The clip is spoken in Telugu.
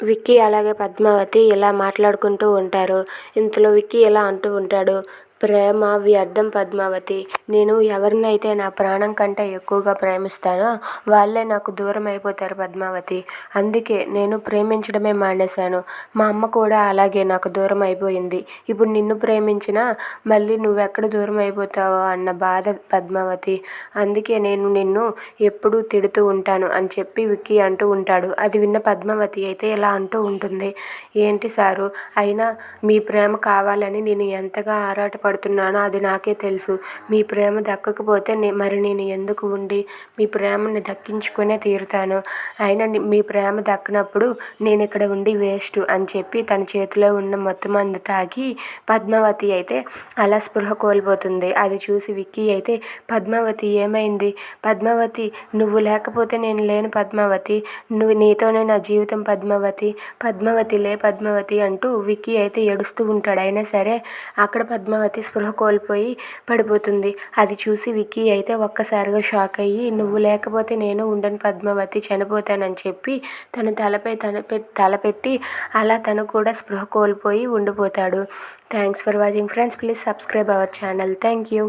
విక్కీ అలాగే పద్మావతి ఇలా మాట్లాడుకుంటూ ఉంటారు. ఇంతలో విక్కీ ఇలా అంటూ ఉంటాడు? ప్రేమ వ్యర్థం పద్మావతి. నేను ఎవరినైతే నా ప్రాణం కంటే ఎక్కువగా ప్రేమిస్తానో వాళ్ళే నాకు దూరం అయిపోతారు పద్మావతి. అందుకే నేను ప్రేమించడమే మానేశాను. మా అమ్మ కూడా అలాగే నాకు దూరం అయిపోయింది. ఇప్పుడు నిన్ను ప్రేమించినా మళ్ళీ నువ్వెక్కడ దూరం అయిపోతావో అన్న బాధ పద్మావతి. అందుకే నేను నిన్ను ఎప్పుడూ తిడుతూ ఉంటాను అని చెప్పి విక్కీ అంటూ ఉంటాడు. అది విన్న పద్మావతి అయితే ఇలా అంటూ ఉంటుంది. ఏంటి సారు అయినా మీ ప్రేమ కావాలని నేను ఎంతగా ఆరాటపడుతున్నానో అది నాకే తెలుసు. మీ ప్రేమ దక్కకపోతే నే మరి నేను ఎందుకు ఉండి మీ ప్రేమని దక్కించుకునే తీరుతాను? అయినా మీ ప్రేమ దక్కనప్పుడు నేను ఇక్కడ ఉండి వేస్ట్ అని చెప్పి తన చేతిలో ఉన్న మొత్తం మందు తాగి పద్మావతి అయితే అలా స్పృహ కోల్పోతుంది. అది చూసి విక్కీ అయితే పద్మావతి ఏమైంది? పద్మావతి నువ్వు లేకపోతే నేను లేను పద్మావతి. నువ్వు నీతోనే నా జీవితం పద్మావతి. పద్మావతి లే పద్మావతి అంటూ విక్కీ అయితే ఏడుస్తూ ఉంటాడు. అయినా సరే అక్కడ పద్మావతి స్పృహ కోల్పోయి పడిపోతుంది. అది చూసి విక్కీ అయితే ఒక్కసారిగా షాక్ అయ్యి నువ్వు లేకపోతే నేను ఉండను పద్మావతి చనిపోతానని చెప్పి తన తలపై తన తలపెట్టి అలా తను కూడా స్పృహ కోల్పోయి ఉండిపోతాడు. Thanks for watching friends. Please subscribe our channel. Thank you.